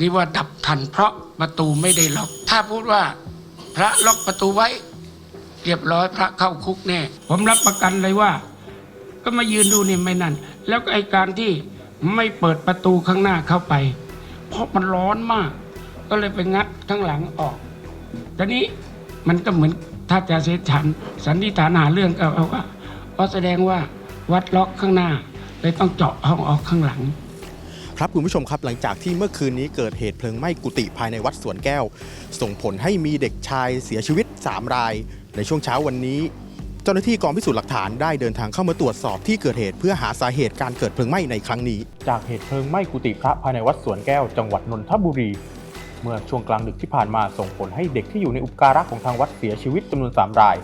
นี่ว่าดับทันเพราะประตูไม่ได้ล็อก ถ้าพูดว่าพระล็อกประตูไว้ เรียบร้อยพระเข้าคุกแน่ ผมรับประกันเลยว่า ก็มายืนดูนี่ไม่นั่น แล้วก็ไอการที่ไม่เปิดประตูข้างหน้าเข้าไป เพราะมันร้อนมาก ก็เลยไปงัดข้างหลังออกทีนี้มันก็เหมือนถ้าจะเสียฉันสันนิษฐานหาเรื่องก็เอาว่าเพราะแสดงว่าวัดล็อกข้างหน้าเลยต้องเจาะห้องออกข้างหลัง ครับคุณผู้ชมครับหลังจากที่เมื่อคืนนี้เกิดเหตุเพลิงไหม้กุฏิภายในวัดสวนแก้ว ส่งผลให้มีเด็กชายเสียชีวิต 3 ราย ในช่วงเช้าวันนี้ เจ้าหน้าที่กองพิสูจน์หลักฐานได้เดินทางเข้ามาตรวจสอบที่เกิดเหตุเพื่อหาสาเหตุการเกิดเพลิงไหม้ในครั้งนี้ จากเหตุเพลิงไหม้กุฏิพระภายในวัดสวนแก้วจังหวัดนนทบุรี เมื่อช่วงกลางดึกที่ผ่านมาส่งผลให้เด็กที่อยู่ในอุปการะของทางวัดเสียชีวิตจำนวน 3 ราย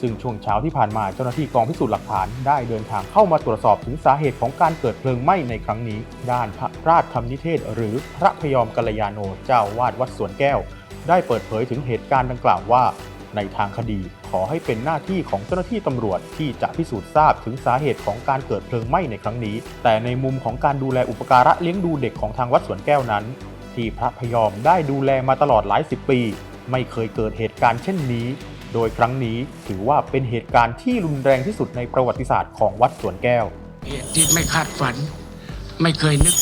ซึ่งช่วงเช้าที่ผ่านมาเจ้าหน้าที่กองพิสูจน์หลักฐานได้เดินทางเข้ามาตรวจสอบถึงสาเหตุของการเกิดเพลิงไหม้ในครั้งนี้ ด้านพระราชธรรมนิเทศ หรือพระพยอมกัลยาโนเจ้าวาดวัดสวนแก้ว ได้เปิดเผยถึงเหตุการณ์ดังกล่าวว่า ในทางคดีขอให้เป็นหน้าที่ของเจ้าหน้าที่ตำรวจที่จะพิสูจน์ทราบถึงสาเหตุของการเกิดเพลิงไหม้ในครั้งนี้ แต่ในมุมของการดูแลอุปการะเลี้ยงดูเด็กของทางวัดสวนแก้วนั้น ที่พระพยอมได้ดูแลมาตลอดหลายสิบปี ไม่เคยเกิดเหตุการณ์เช่นนี้ โดยครั้งนี้ถือว่าเป็นเหตุการณ์ที่รุนแรงที่สุดในประวัติศาสตร์ของวัดสวนแก้ว เหตุที่ไม่คาดฝัน ไม่เคยนึก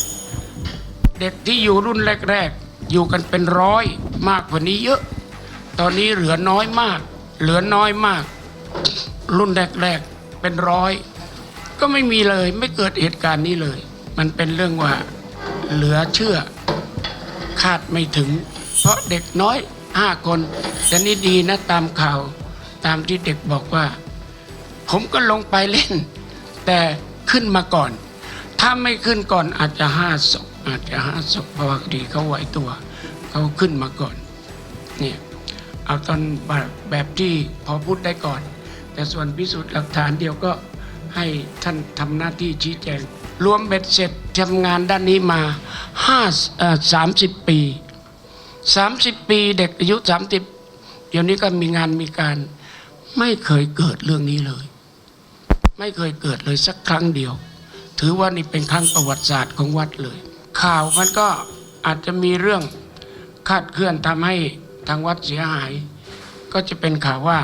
เด็กที่อยู่รุ่นแรก ๆ อยู่กันเป็นร้อยมากกว่านี้เยอะ ตอนนี้เหลือน้อยมาก เหลือน้อยมาก รุ่นแรกๆเป็นร้อย ก็ไม่มีเลยไม่เกิดเหตุการณ์นี้เลย มันเป็นเรื่องว่าเหลือเชื่อคาดไม่ถึง เพราะเด็กน้อย ห้าคนแต่นี่ดีนะตามข่าวตามที่เด็กบอกว่า ผมก็ลงไปเล่น แต่ขึ้นมาก่อน ถ้าไม่ขึ้นก่อนอาจจะห้าศพอาจจะห้าศพเพราะว่าดีเขาไหวตัวเขาขึ้นมาก่อนเนี่ยเอาตอนแบบแบบที่พอพูดได้ก่อน แต่ส่วนพิสูจน์หลักฐานเดียวก็ให้ท่านทำหน้าที่ชี้แจง รวมเบ็ดเสร็จทำงานด้านนี้มาห้าสามสิบปี สามสิบปีเด็กอายุสามสิบเดี๋ยวนี้ก็มีงานมีการ ไม่เคยเกิดเรื่องนี้เลย ไม่เคยเกิดเลยสักครั้งเดียว ถือว่านี่เป็นครั้งประวัติศาสตร์ของวัดเลย ข่าวมันก็อาจจะมีเรื่องคาดเคลื่อนทำให้ทางวัดเสียหาย ก็จะเป็นข่าวว่า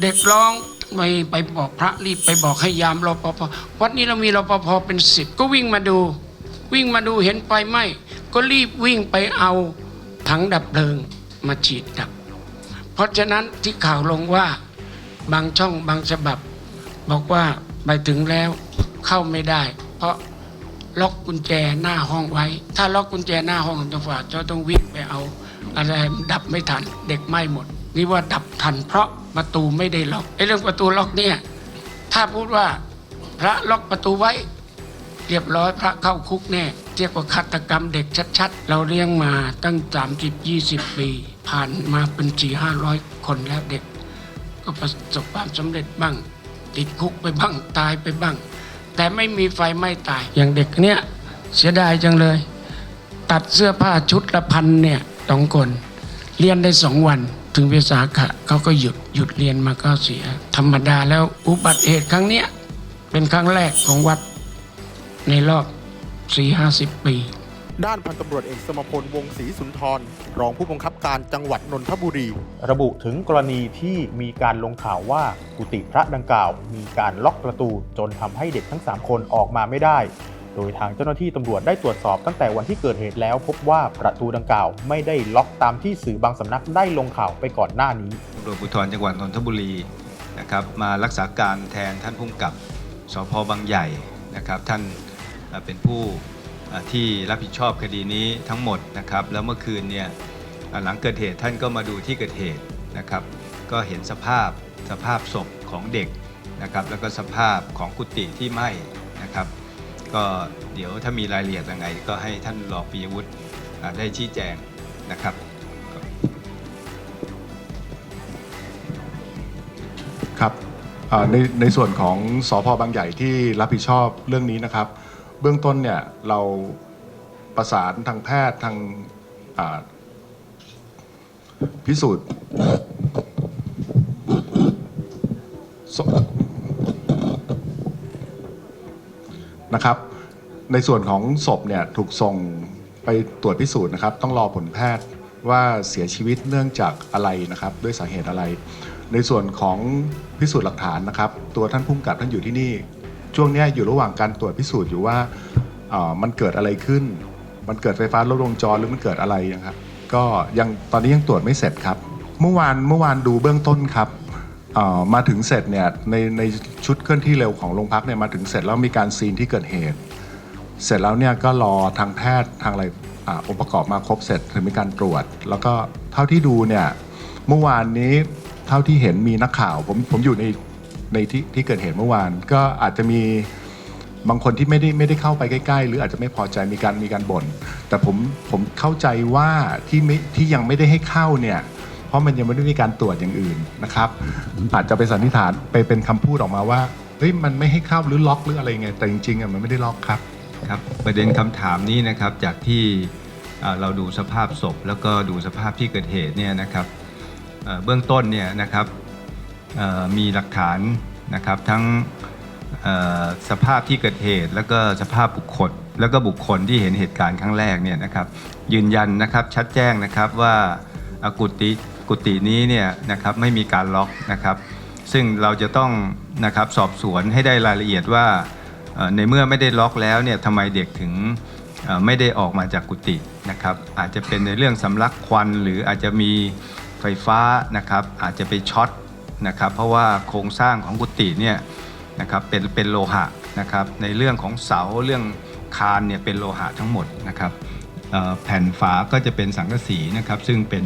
เด็กร้องไม่ไปบอกพระรีบไปบอกให้ยามรปภวัดนี้เรามีรปภเป็นสิบก็วิ่งมาดู วิ่งมาดูเห็นไฟไหม้ก็รีบวิ่งไปเอา ถังดับเพลิงมาฉีดดับ เพราะฉะนั้นที่ข่าวลงว่าบางช่องบางฉบับ บอกว่าไปถึงแล้วเข้าไม่ได้ เพราะล็อกกุญแจหน้าห้องไว้ ถ้าล็อกกุญแจหน้าห้องจะฝาเจ้าต้องวิ่งไปเอา อะไรดับไม่ทันเด็กไหม้หมด นี่ว่าดับทัน เพราะประตูไม่ได้ล็อกไอ้เรื่องประตูล็อกเนี่ยถ้าพูดว่าพระล็อกประตูไว้ เรียบร้อยพระเข้าคุกแน่ เรียกว่าฆาตกรรมเด็กชัด ๆ เราเลี้ยงมาตั้งสามสิบยี่สิบปี ผ่านมาเป็นสี่ห้าร้อยคนแล้วเด็ก ก็ประสบความสำเร็จบ้าง ติดคุกไปบ้างตายไปบ้าง แต่ไม่มีไฟไม้ตาย อย่างเด็กเนี้ยเสียดายจังเลย ตัดเสื้อผ้าชุดละพันเนี่ยสองคน เรียนได้สองวันถึงวิสาขะเขาก็หยุดหยุดเรียนมาก็เสีย ธรรมดาแล้วอุบัติเหตุครั้งเนี้ยเป็นครั้งแรกของวัดในรอบ สี่ห้าสิบปี ด้านพันตำรวจเอกสมพลวงศรีสุนทร รองผู้บังคับการจังหวัดนนทบุรี ระบุถึงกรณีที่มีการลงข่าวว่ากุฏิพระดังกล่าว มีการล็อกประตูจนทำให้เด็กทั้ง 3 คนออกมาไม่ได้ โดยทางเจ้าหน้าที่ตำรวจได้ตรวจสอบตั้งแต่วันที่เกิดเหตุแล้ว พบว่าประตูดังกล่าวไม่ได้ล็อกตามที่สื่อบางสำนักได้ลงข่าวไปก่อนหน้านี้ ตำรวจภูธรจังหวัดนนทบุรีนะครับมารักษาการแทนท่านผู้กำกับสพบางใหญ่นะครับท่าน เป็นผู้ที่รับผิดชอบคดีนี้ทั้งหมดนะครับ แล้วเมื่อคืนเนี่ยหลังเกิดเหตุท่านก็มาดูที่เกิดเหตุนะครับ ก็เห็นสภาพสภาพศพของเด็กนะครับ แล้วก็สภาพของกุฏิที่ไหม้นะครับ ก็เดี๋ยวถ้ามีรายละเอียดยังไง ก็ให้ท่านรองปิยวุฒิได้ชี้แจงนะครับครับในในส่วนของสอพบางใหญ่ที่รับผิดชอบเรื่องนี้นะครับ เบื้องต้นเนี่ยเราประสานทางแพทย์ทางาพิสูจน์ศพนะครับ ในส่วนของศพเนี่ยถูกส่งไปตรวจพิสูจน์นะครับ ต้องรอผลแพทย์ว่าเสียชีวิตเนื่องจากอะไรนะครับ ด้วยสาเหตุอะไร ในส่วนของพิสูจน์หลักฐานนะครับ ตัวท่านผู้กำกับท่านอยู่ที่นี่ ช่วงนี้อยู่ระหว่างการตรวจพิสูจน์อยู่ว่าเออมันเกิดอะไรขึ้น มันเกิดไฟฟ้าลัดวงจรหรือมันเกิดอะไรนะครับก็ยังตอนนี้ยังตรวจไม่เสร็จครับ เมื่อวานเมื่อวานดูเบื้องต้นครับมาถึงเสร็จเนี่ยในในชุดเคลื่อนที่เร็วของโรงพักเนี่ยมาถึงเสร็จแล้วมีการซีนที่เกิดเหตุ เสร็จแล้วเนี่ยก็รอทางแพทย์ทางอะไรอองค์ประกอบมาครบเสร็จถึงมีการตรวจ แล้วก็เท่าที่ดูเนี่ยเมื่อวานนี้เท่าที่เห็นมีนักข่าวผมผมอยู่ใน ในที่ที่เกิดเหตุเมื่อวาน ก็อาจจะมีบางคนที่ไม่ได้ไม่ได้เข้าไปใกล้ๆ หรืออาจจะไม่พอใจมีการมีการบ่นแต่ผมผมเข้าใจว่าที่ไม่ที่ยังไม่ได้ให้เข้าเนี่ยเพราะมันยังไม่ได้มีการตรวจอย่างอื่นนะครับ อาจจะไปสันนิษฐานไปเป็นคำพูดออกมาว่าเฮ้ยมันไม่ให้เข้าหรือล็อกหรืออะไรไงแต่จริงๆอะมันไม่ได้ล็อกครับครับประเด็นคำถามนี้นะครับจากที่เราดูสภาพศพแล้วก็ดูสภาพที่เกิดเหตุเนี่ยนะครับเบื้องต้นเนี่ยนะครับ มีหลักฐานนะครับทั้งสภาพที่เกิดเหตุ แล้วก็สภาพบุคคล แล้วก็บุคคลที่เห็นเหตุการณ์ครั้งแรกเนี่ยนะครับยืนยันนะครับชัดแจ้งนะครับว่าอะกุฏิกุฏินี้เนี่ยนะครับไม่มีการล็อกนะครับ ซึ่งเราจะต้องนะครับสอบสวนให้ได้รายละเอียดว่าในเมื่อไม่ได้ล็อกแล้วเนี่ยทำไมเด็กถึงไม่ได้ออกมาจากกุฏินะครับ อาจจะเป็นในเรื่องสำลักควันหรืออาจจะมีไฟฟ้านะครับ อาจจะไปช็อต นะครับเพราะว่าโครงสร้างของกุฏิเนี่ยนะครับเป็นเป็นโลหะนะครับในเรื่องของเสาเรื่องคานเนี่ยเป็นโลหะทั้งหมดนะครับแผ่นฝาก็จะเป็นสังกะสีนะครับซึ่งเป็น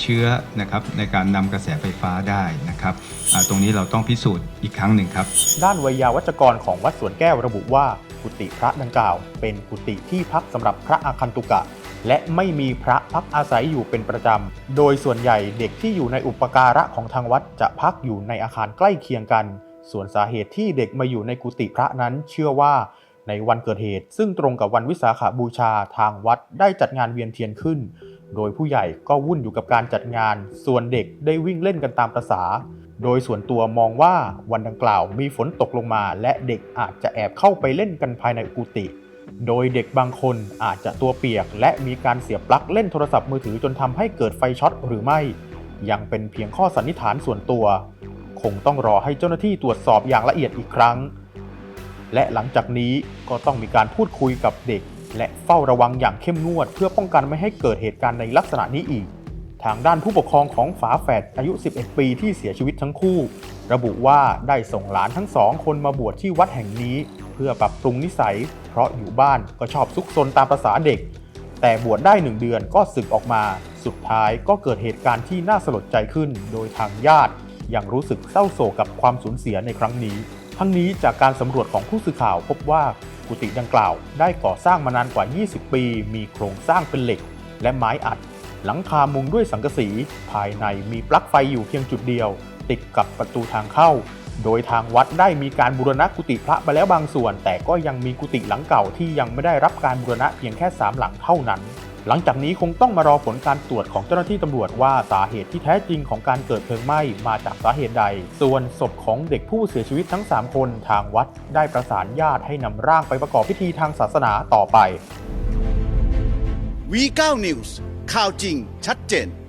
เชื้อนะครับในการนำกระแสไฟฟ้าได้นะครับตรงนี้เราต้องพิสูจน์อีกครั้งหนึ่งครับ ด้านไวยาวัจกรของวัดสวนแก้วระบุว่ากุฏิพระดังกล่าว เป็นกุฏิที่พักสำหรับพระอาคันตุกะ และไม่มีพระพักอาศัยอยู่เป็นประจำ โดยส่วนใหญ่เด็กที่อยู่ในอุปการะของทางวัดจะพักอยู่ในอาคารใกล้เคียงกัน ส่วนสาเหตุที่เด็กมาอยู่ในกุฏิพระนั้นเชื่อว่าในวันเกิดเหตุ ซึ่งตรงกับวันวิสาขบูชาทางวัดได้จัดงานเวียนเทียนขึ้น โดยผู้ใหญ่ก็วุ่นอยู่กับการจัดงาน ส่วนเด็กได้วิ่งเล่นกันตามประษา โดยส่วนตัวมองว่าวันดังกล่าวมีฝนตกลงมา และเด็กอาจจะแอบเข้าไปเล่นกันภายในกุฏิ โดยเด็กบางคนอาจจะตัวเปียก และมีการเสียบปลั๊กเล่นโทรศัพท์มือถือจนทำให้เกิดไฟช็อตหรือไม่ ยังเป็นเพียงข้อสันนิษฐานส่วนตัว คงต้องรอให้เจ้าหน้าที่ตรวจสอบอย่างละเอียดอีกครั้ง และหลังจากนี้ก็ต้องมีการพูดคุยกับเด็ก และเฝ้าระวังอย่างเข้มงวด เพื่อป้องกันไม่ให้เกิดเหตุการณ์ในลักษณะนี้อีก ทางด้านผู้ปกครองของฝาแฝดอายุ 11 ปีที่เสียชีวิตทั้งคู่ ระบุว่าได้ส่งหลานทั้งสองคนมาบวชที่วัดแห่งนี้ เพื่อปรับปรุงนิสัย เพราะอยู่บ้านก็ชอบซุกซนตามประษาเด็ก แต่บวชได้หนึ่งเดือนก็สึกออกมา สุดท้ายก็เกิดเหตุการณ์ที่น่าสลดใจขึ้น โดยทางญาติยังรู้สึกเศร้าโศกกับความสูญเสียในครั้งนี้ ทั้งนี้จากการสำรวจของผู้สื่อข่าวพบว่ากุฏิดังกล่าว ได้ก่อสร้างมานานกว่า 20 ปี มีโครงสร้างเป็นเหล็ก และไม้อัด หลังคามุงด้วยสังกะสี ภายในมีปลั๊กไฟอยู่เพียงจุดเดียว ติดกับประตูทางเข้า โดยทางวัดได้มีการบูรณะกุฏิพระไปแล้วบางส่วน แต่ก็ยังมีกุฏิหลังเก่าที่ยังไม่ได้รับการบูรณะเพียงแค่ 3 หลังเท่านั้น หลังจากนี้คงต้องมารอผลการตรวจของเจ้าหน้าที่ตำรวจว่าสาเหตุที่แท้จริงของการเกิดเพลิงไหม้มาจากสาเหตุใด ส่วนศพของเด็กผู้เสียชีวิตทั้ง 3 คนทางวัดได้ประสานญาติให้นำร่างไปประกอบพิธีทางศาสนาต่อไป V9 News ข่าวจริงชัดเจน